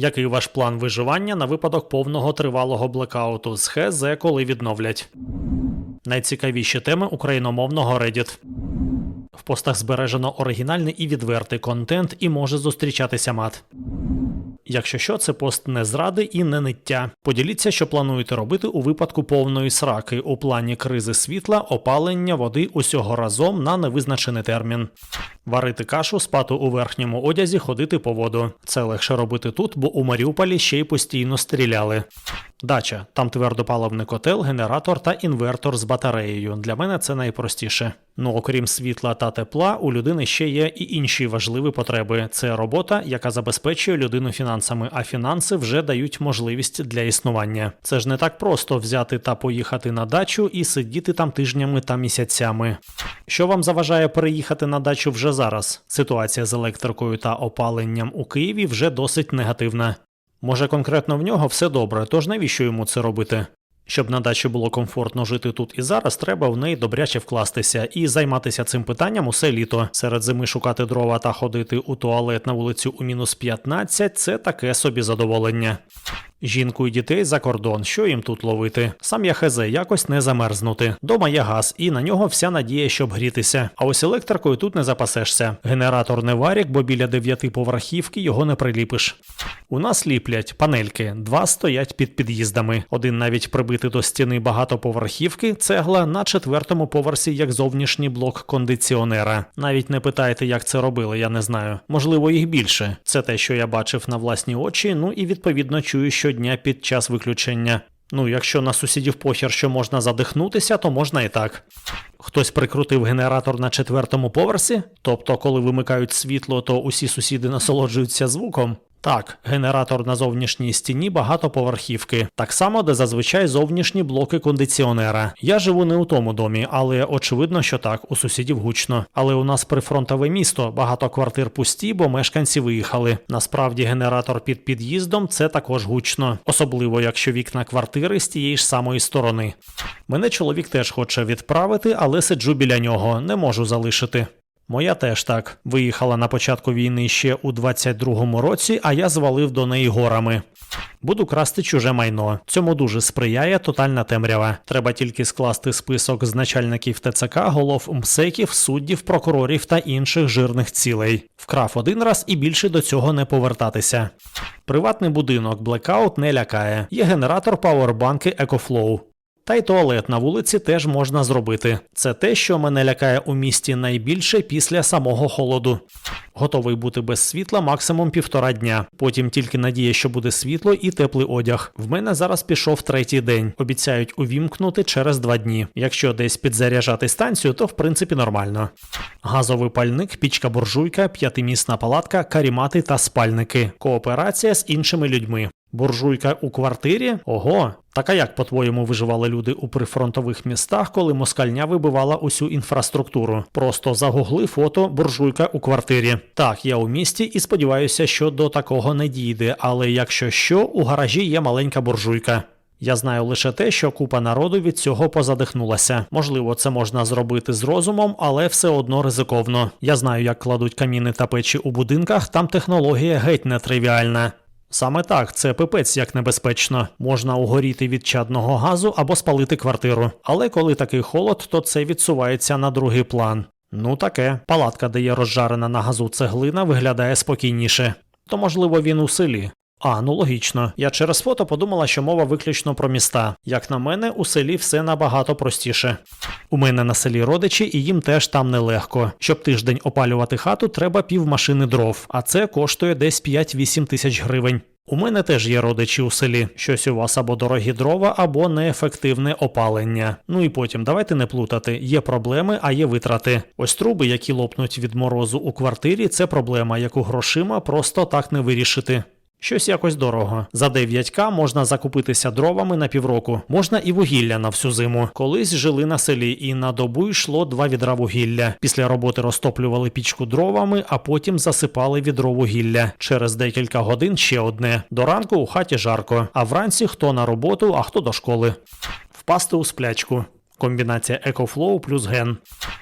Який ваш план виживання на випадок повного тривалого блекауту з ХЗ, коли відновлять? Найцікавіші теми україномовного Reddit. В постах збережено оригінальний і відвертий контент і може зустрічатися мат. Якщо що, це пост не зради і не ниття. Поділіться, що плануєте робити у випадку повної сраки у плані кризи світла, опалення, води усього разом на невизначений термін. Варити кашу, спати у верхньому одязі, ходити по воду. Це легше робити тут, бо у Маріуполі ще й постійно стріляли. Дача там твердопаливний котел, генератор та інвертор з батареєю. Для мене це найпростіше. Ну окрім світла та тепла, у людини ще є і інші важливі потреби. Це робота, яка забезпечує людину фінансами, а фінанси вже дають можливість для існування. Це ж не так просто взяти та поїхати на дачу і сидіти там тижнями та місяцями. Що вам заважає переїхати на дачу вже зараз? Ситуація з електрикою та опаленням у Києві вже досить негативна. Може, конкретно в нього все добре, тож навіщо йому це робити? Щоб на дачі було комфортно жити тут і зараз, треба в неї добряче вкластися і займатися цим питанням усе літо. Серед зими шукати дрова та ходити у туалет на вулицю у мінус 15 – це таке собі задоволення. Жінку і дітей за кордон, що їм тут ловити? Сам я хезе, якось не замерзнути. Дома є газ, і на нього вся надія, щоб грітися. А ось електрикою тут не запасешся. Генератор не варік, бо біля дев'ятиповерхівки його не приліпиш. У нас ліплять панельки, два стоять під під'їздами. Один навіть прибитий до стіни багатоповерхівки, цегла на четвертому поверсі як зовнішній блок кондиціонера. Навіть не питайте, як це робили, я не знаю. Можливо, їх більше. Це те, що я бачив на власні очі, ну і відповідно чую щодня під час виключення. Ну, якщо на сусідів похер, що можна задихнутися, то можна і так. Хтось прикрутив генератор на четвертому поверсі, тобто, коли вимикають світло, то усі сусіди насолоджуються звуком. Так, генератор на зовнішній стіні багатоповерхівки, так само, де зазвичай зовнішні блоки кондиціонера. Я живу не у тому домі, але очевидно, що так, у сусідів гучно. Але у нас прифронтове місто, багато квартир пусті, бо мешканці виїхали. Насправді, генератор під під'їздом це також гучно, особливо якщо вікна квартири з тієї ж самої сторони. Мене чоловік теж хоче відправити, але сиджу біля нього, не можу залишити. Моя теж так. Виїхала на початку війни ще у 22-му році, а я звалив до неї горами. Буду красти чуже майно. Цьому дуже сприяє тотальна темрява. Треба тільки скласти список з начальників ТЦК, голов МСЕКів, суддів, прокурорів та інших жирних цілей. Вкрав один раз і більше до цього не повертатися. Приватний будинок Blackout не лякає. Є генератор пауербанки EcoFlow. Та й туалет на вулиці теж можна зробити. Це те, що мене лякає у місті найбільше після самого холоду. Готовий бути без світла максимум півтора дня. Потім тільки надія, що буде світло і теплий одяг. В мене зараз пішов третій день. Обіцяють увімкнути через два дні. Якщо десь підзаряджати станцію, то в принципі нормально. Газовий пальник, пічка буржуйка, п'ятимісна палатка, карімати та спальники. Кооперація з іншими людьми. Буржуйка у квартирі? Ого. Так а як, по-твоєму, виживали люди у прифронтових містах, коли москальня вибивала усю інфраструктуру? Просто загугли фото буржуйка у квартирі. Так, я у місті і сподіваюся, що до такого не дійде, але якщо що, у гаражі є маленька буржуйка. Я знаю лише те, що купа народу від цього позадихнулася. Можливо, це можна зробити з розумом, але все одно ризиковно. Я знаю, як кладуть каміни та печі у будинках, там технологія геть нетривіальна. Саме так, це пипець як небезпечно. Можна угоріти від чадного газу або спалити квартиру. Але коли такий холод, то це відсувається на другий план. Ну таке, палатка, де є розжарена на газу цеглина, виглядає спокійніше. То можливо він у селі. А, ну логічно. Я через фото подумала, що мова виключно про міста. Як на мене, у селі все набагато простіше. У мене на селі родичі, і їм теж там нелегко. Щоб тиждень опалювати хату, треба півмашини дров, а це коштує десь 5-8 тисяч гривень. У мене теж є родичі у селі. Щось у вас або дорогі дрова, або неефективне опалення. Ну і потім давайте не плутати. Є проблеми, а є витрати. Ось труби, які лопнуть від морозу у квартирі, це проблема, яку грошима просто так не вирішити. Щось якось дорого. За 9к можна закупитися дровами на півроку. Можна і вугілля на всю зиму. Колись жили на селі, і на добу йшло два відра вугілля. Після роботи розтоплювали пічку дровами, а потім засипали відро вугілля. Через декілька годин ще одне. До ранку у хаті жарко. А вранці хто на роботу, а хто до школи. Впасти у сплячку. Комбінація EcoFlow плюс ген.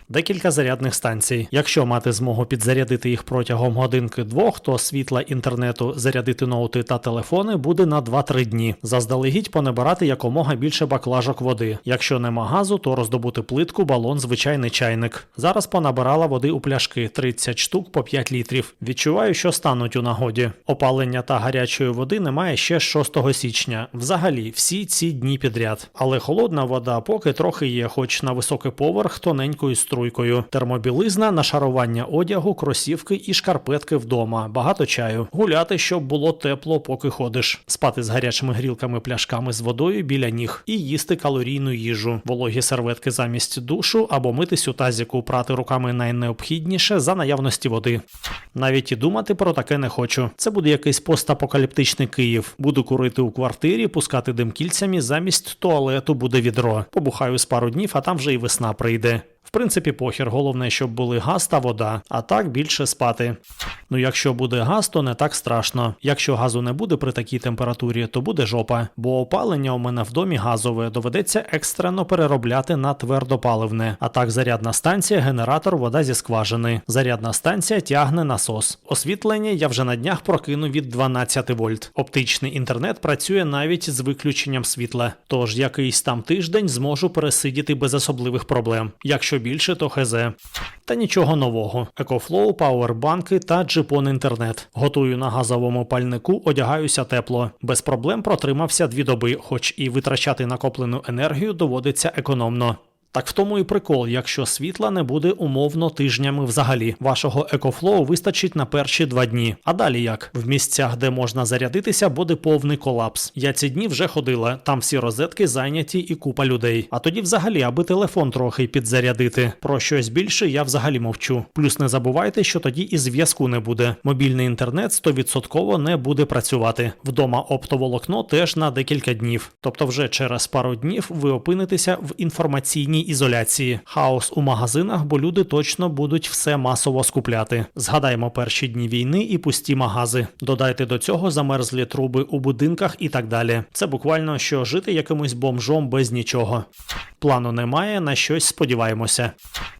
Декілька зарядних станцій. Якщо мати змогу підзарядити їх протягом годинки двох, то світла інтернету, зарядити ноути та телефони буде на 2-3 дні. Заздалегідь понабирати якомога більше баклажок води. Якщо нема газу, то роздобути плитку, балон, звичайний чайник. Зараз понабирала води у пляшки 30 штук по 5 літрів. Відчуваю, що стануть у нагоді. Опалення та гарячої води немає ще з 6 січня. Взагалі, всі ці дні підряд. Але холодна вода поки трохи є, хоч на високий поверх тоненькою струйкою. Термобілизна, нашарування одягу, кросівки і шкарпетки вдома. Багато чаю. Гуляти, щоб було тепло, поки ходиш. Спати з гарячими грілками пляшками з водою біля ніг і їсти калорійну їжу, вологі серветки замість душу або митись у тазіку, прати руками найнеобхідніше за наявності води. Навіть і думати про таке не хочу. Це буде якийсь постапокаліптичний Київ. Буду курити у квартирі, пускати дим кільцями, замість туалету буде відро. Побухаю з пару днів, а там вже і весна прийде. В принципі, похер, головне, щоб були газ та вода, а так більше спати. Ну, якщо буде газ, то не так страшно. Якщо газу не буде при такій температурі, то буде жопа. Бо опалення у мене в домі газове доведеться екстрено переробляти на твердопаливне. А так зарядна станція, генератор, вода зі скважини. Зарядна станція тягне насос. Освітлення я вже на днях прокину від 12 вольт. Оптичний інтернет працює навіть з виключенням світла. Тож якийсь там тиждень зможу пересидіти без особливих проблем. Якщо більше, то хз. Та нічого нового. Екофлоу, пауербанки та джипон інтернет. Готую на газовому пальнику, одягаюся тепло. Без проблем протримався дві доби, хоч і витрачати накоплену енергію доводиться економно. Так в тому і прикол, якщо світла не буде умовно тижнями взагалі. Вашого екофлоу вистачить на перші два дні. А далі як? В місцях, де можна зарядитися, буде повний колапс. Я ці дні вже ходила, там всі розетки зайняті і купа людей. А тоді взагалі, аби телефон трохи підзарядити. Про щось більше я взагалі мовчу. Плюс не забувайте, що тоді і зв'язку не буде. Мобільний інтернет 100% не буде працювати. Вдома оптоволокно теж на декілька днів. Тобто, вже через пару днів ви опинитеся в інформаційній ізоляції. Хаос у магазинах, бо люди точно будуть все масово скупляти. Згадаймо перші дні війни і пусті магази. Додайте до цього замерзлі труби у будинках і так далі. Це буквально що жити якимось бомжом без нічого. Плану немає, на щось сподіваємося.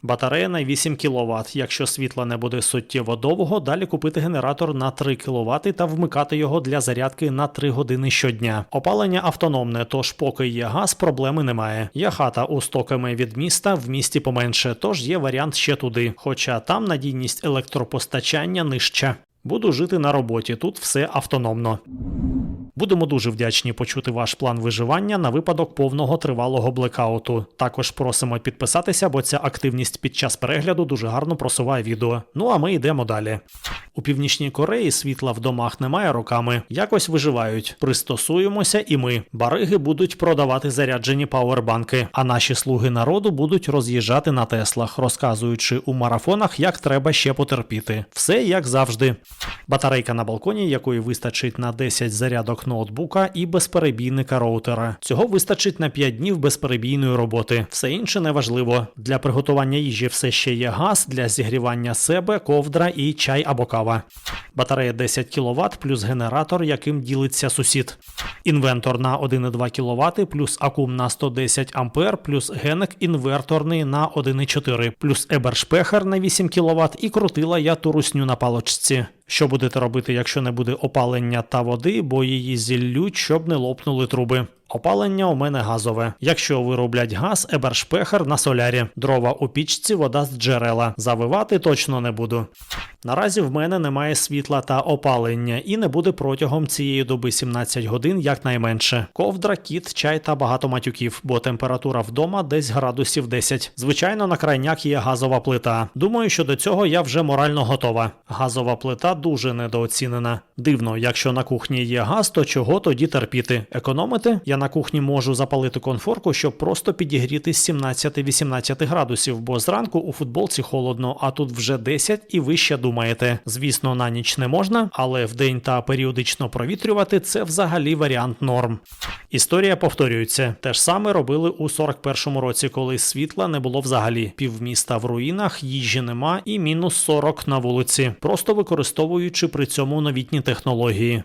Батарея на 8 кВт. Якщо світла не буде суттєво довго, далі купити генератор на 3 кВт та вмикати його для зарядки на 3 години щодня. Опалення автономне, тож поки є газ, проблеми немає. Є хата у 100 км від міста, в місті поменше, тож є варіант ще туди. Хоча там надійність електропостачання нижча. Буду жити на роботі, тут все автономно. Будемо дуже вдячні почути ваш план виживання на випадок повного тривалого блекауту. Також просимо підписатися, бо ця активність під час перегляду дуже гарно просуває відео. Ну а ми йдемо далі. У північній Кореї світла в домах немає роками. Якось виживають. Пристосуємося, і ми. Бариги будуть продавати заряджені пауербанки, а наші слуги народу будуть роз'їжджати на Теслах, розказуючи у марафонах, як треба ще потерпіти. Все як завжди. Батарейка на балконі, якої вистачить на 10 зарядок ноутбука і безперебійника роутера. Цього вистачить на 5 днів безперебійної роботи. Все інше неважливо. Для приготування їжі все ще є газ, для зігрівання себе, ковдра і чай або кава. Батарея 10 кВт плюс генератор, яким ділиться сусід. Інвентор на 1,2 кВт плюс акум на 110 А плюс генек інверторний на 1,4 плюс ебершпехер на 8 кВт і крутила я ту русню на палочці. Що будете робити, якщо не буде опалення та води, бо її зіллють, щоб не лопнули труби? Опалення у мене газове. Якщо вироблять газ, ебершпехер на солярі, дрова у пічці, вода з джерела. Завивати точно не буду. Наразі в мене немає світла та опалення і не буде протягом цієї доби 17 годин якнайменше. Ковдра, кіт, чай та багато матюків, бо температура вдома десь градусів 10. Звичайно, на крайняк є газова плита. Думаю, що до цього я вже морально готова. Газова плита дуже недооцінена. Дивно, якщо на кухні є газ, то чого тоді терпіти? Економити? Я на кухні можу запалити конфорку, щоб просто підігріти з 17-18 градусів, бо зранку у футболці холодно, а тут вже 10 і ви ще думаєте. Звісно, на ніч не можна, але вдень та періодично провітрювати це взагалі варіант норм. Історія повторюється. Те ж саме робили у 41-му році, коли світла не було взагалі. Півміста в руїнах, їжі нема і мінус 40 на вулиці, просто використовуючи при цьому новітні технології.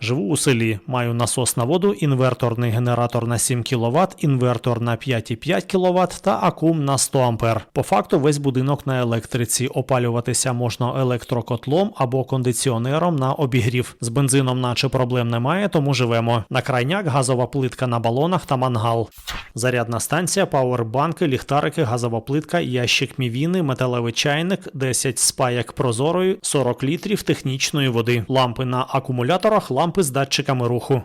Живу у селі, маю насос на воду, інверторний генератор на 7 кВт, інвертор на 5,5 кВт та акум на 100 А. По факту весь будинок на електриці. Опалюватися можна електрокотлом або кондиціонером на обігрів. З бензином, наче проблем немає, тому живемо. На крайняк газова плитка на балонах та мангал. Зарядна станція, пауербанки, ліхтарики, газова плитка, ящик мівіни, металевий чайник, 10 спаяк прозорої, 40 літрів технічної води, лампи на акумуляторах, лампи з датчиками руху.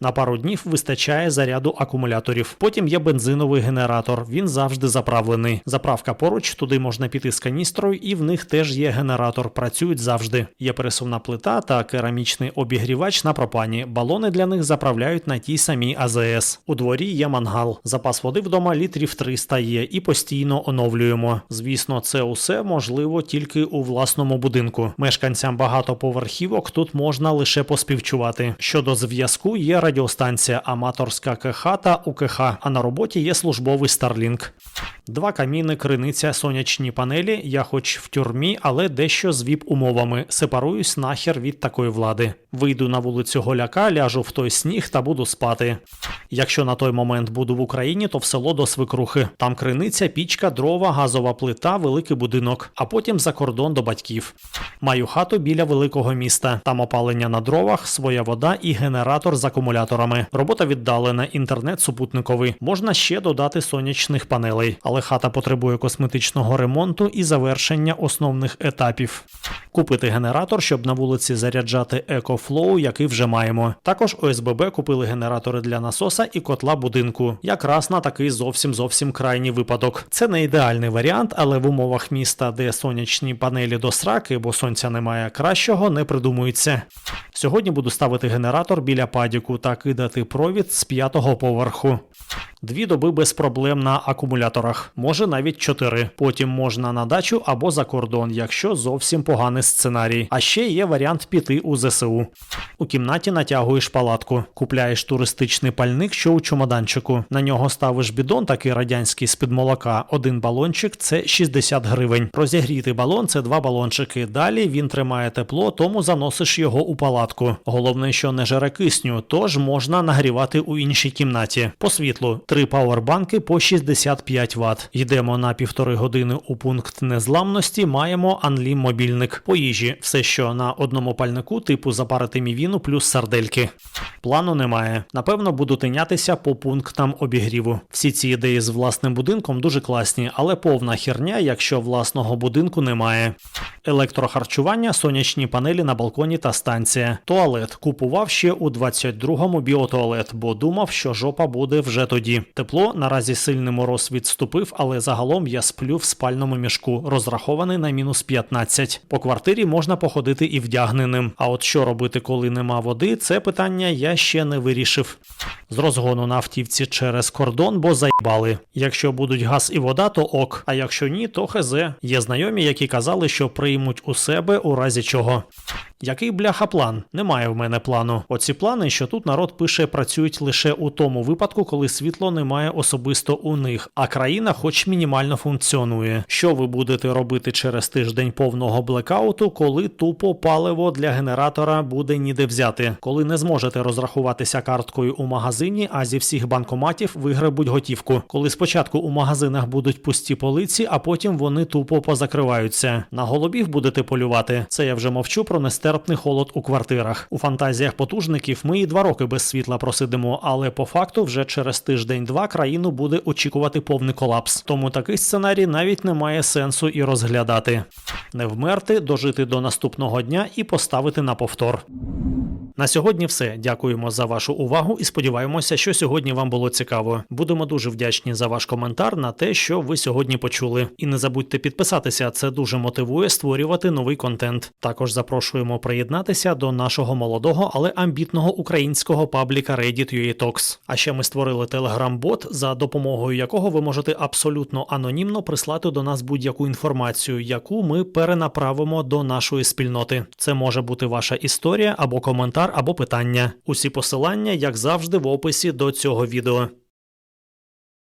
На пару днів вистачає заряду акумуляторів. Потім є бензиновий генератор. Він завжди заправлений. Заправка поруч, туди можна піти з каністрою, і в них теж є генератор. Працюють завжди. Є пересувна плита та керамічний обігрівач на пропані. Балони для них заправляють на тій самій АЗС. У дворі є мангал. Запас води вдома літрів 300 є і постійно оновлюємо. Звісно, це усе можливо тільки у власному будинку. Мешканцям багатоповерхівок тут можна лише поспівчувати. Щодо зв'язку, є радіостанція аматорська КХ та УКХ, а на роботі є службовий Starlink. Два каміни, криниця, сонячні панелі. Я хоч в тюрмі, але дещо з віп умовами. Сепаруюсь нахер від такої влади. Вийду на вулицю Голяка, ляжу в той сніг та буду спати. Якщо на той момент буду в Україні, то в село до свекрухи. Там криниця, пічка, дрова, газова плита, великий будинок, а потім за кордон до батьків. Маю хату біля великого міста. Там опалення на дровах, своя вода і генератор з акумуляторами. Робота віддалена, інтернет супутниковий. Можна ще додати сонячних панелей, але хата потребує косметичного ремонту і завершення основних етапів. Купити генератор, щоб на вулиці заряджати EcoFlow, який вже маємо. Також ОСББ купили генератори для насоса і котла будинку, якраз на такий зовсім зовсім крайній випадок. Це не ідеальний варіант, але в умовах міста, де сонячні панелі до сраки, бо сонця немає кращого, не придумується. Сьогодні буду ставити генератор біля падіку та кидати провід з п'ятого поверху. Дві доби без проблем на акумуляторах, може навіть чотири. Потім можна на дачу або за кордон, якщо зовсім поганий сценарій. А ще є варіант піти у ЗСУ. У кімнаті натягуєш палатку, купляєш туристичний пальник, що у чемоданчику. На нього ставиш бідон, такий радянський з-під молока. Один балончик це 60 гривень. Розігріти балон це два балончики. Далі він тримає тепло, тому заносиш його у палатку. Головне, що не жере кисню, тож можна нагрівати у іншій кімнаті. По світлу три пауербанки по 65 Вт. Йдемо на півтори години у пункт незламності. Маємо Анлім мобільник. По їжі, все, що на одному пальнику, типу запарити мівіну плюс сардельки. Плану немає. Напевно, буду тинятися по пунктам обігріву. Всі ці ідеї з власним будинком дуже класні, але повна херня, якщо власного будинку немає. Електрохарчування, сонячні панелі на балконі та станція. Туалет купував ще у 22-му біотуалет, бо думав, що жопа буде вже тоді. Тепло наразі сильний мороз відступив, але загалом я сплю в спальному мішку, розрахований на мінус 15. По квартирі можна походити і вдягненим. А от що робити, коли нема води, це питання я ще не вирішив. З розгону на автівці через кордон, бо заїбали. Якщо будуть газ і вода, то ок. А якщо ні, то хз. Є знайомі, які казали, що приймуть у себе у разі чого. Який бляха план? Немає в мене плану. Оці плани, що тут народ пише, працюють лише у тому випадку, коли світло немає особисто у них, а країна хоч мінімально функціонує. Що ви будете робити через тиждень повного блекауту, коли тупо паливо для генератора буде ніде взяти, коли не зможете розрахуватися карткою у магазині, а зі всіх банкоматів вигребуть готівку, коли спочатку у магазинах будуть пусті полиці, а потім вони тупо позакриваються. На голубів будете полювати. Це я вже мовчу про нестерпний холод у квартирах. У фантазіях потужників ми і два роки без світла просидимо, але по факту вже через тиждень-два країну буде очікувати повний колапс. Тому такий сценарій навіть не має сенсу і розглядати. Не вмерти, дожити до наступного дня і поставити на повтор. На сьогодні все. Дякуємо за вашу увагу і сподіваємося, що сьогодні вам було цікаво. Будемо дуже вдячні за ваш коментар на те, що ви сьогодні почули. І не забудьте підписатися, це дуже мотивує створювати новий контент. Також запрошуємо приєднатися до нашого молодого, але амбітного українського пабліка Reddit Talks. А ще ми створили телеграм-бот, за допомогою якого ви можете абсолютно анонімно прислати до нас будь-яку інформацію, яку ми перенаправимо до нашої спільноти. Це може бути ваша історія або коментар, або питання. Усі посилання, як завжди, в описі до цього відео.